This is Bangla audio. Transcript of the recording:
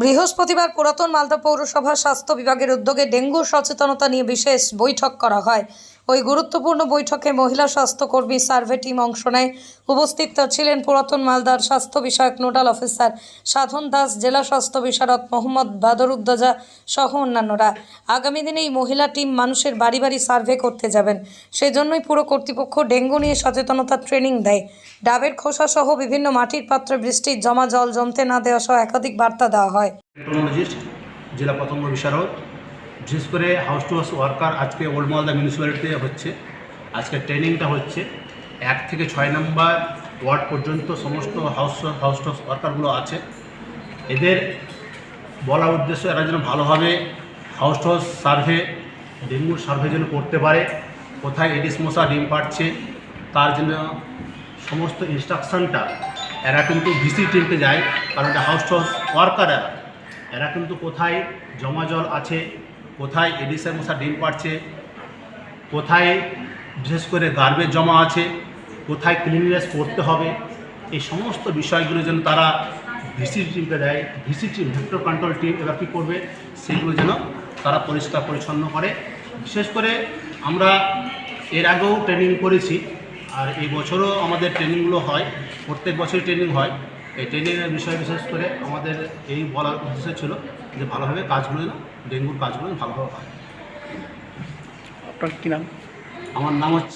বৃহস্পতিবার পুরাতন মালদা পৌরসভা স্বাস্থ্য বিভাগের উদ্যোগে ডেঙ্গু সচেতনতা নিয়ে বিশেষ বৈঠক করা হয়। ওই গুরুত্বপূর্ণ বৈঠকে মহিলা স্বাস্থ্যকর্মী সার্ভে টিম অংশ নেয়। উপস্থিত ছিলেন পুরাতন মালদার স্বাস্থ্য বিষয়ক নোডাল অফিসার সাধন দাস, জেলা স্বাস্থ্য বিশারদ মোহাম্মদ বাদরুদ্দোজা সহ অন্যান্যরা। আগামী দিনে এই মহিলা টিম মানুষের বাড়ি বাড়ি সার্ভে করতে যাবেন। সেজন্যই পুরো কর্তৃপক্ষ ডেঙ্গু নিয়ে সচেতনতা ট্রেনিং দেয়। ডাবের খোসা সহ বিভিন্ন মাটির পাত্রে বৃষ্টির জমা জল জমতে না দেওয়া সহ একাধিক বার্তা দেওয়া হয়। জেলা পতঙ্গ বিশারদ বিশেষ করে হাউস টু হাউস ওয়ার্কার আজকে ওল্ড মালদা মিউনিসিপ্যালিটিতে হচ্ছে। আজকে ট্রেনিংটা হচ্ছে এক থেকে ছয় নম্বর ওয়ার্ড পর্যন্ত সমস্ত হাউস হাউস টু হাউস ওয়ার্কারগুলো আছে। এদের বলার উদ্দেশ্য এরা যেন ভালোভাবে হাউস টু হাউস সার্ভে ডেঙ্গুর সার্ভে যেন করতে পারে, কোথায় এডিস মশা ডিম পাড়ছে, তার জন্য সমস্ত ইনস্ট্রাকশনটা এরা কিন্তু ভিসি টিমকে যায় কারণ এটা হাউস টু হাউস ওয়ার্কার এরা এরা কিন্তু কোথায় জমা জল আছে কোথায় এডিসের মশা ডিম পাড়ছে? কোথায় বিশেষ করে গার্বেজ জমা আছে? কোথায় ক্লিননেস করতে হবে? এই সমস্ত বিষয়গুলো যেন তারা ভিসি টিমকে দেয়। VC team vector control team এরা কী করবে? সেগুলো যেন তারা পরিষ্কার পরিচ্ছন্ন করে। বিশেষ করে আমরা এর আগেও ট্রেনিং করেছি। আর এই বছরও আমাদের ট্রেনিংগুলো হয়। প্রত্যেক বছরই ট্রেনিং হয়। এই ট্রেনিংয়ের বিষয় বিশেষ করে আমাদের এই বলার উদ্দেশ্য ছিল যে ভালোভাবে কাজগুলো ডেঙ্গুর কাজগুলো ভালোভাবে হয়। আপনার কী নাম? আমার নাম হচ্ছে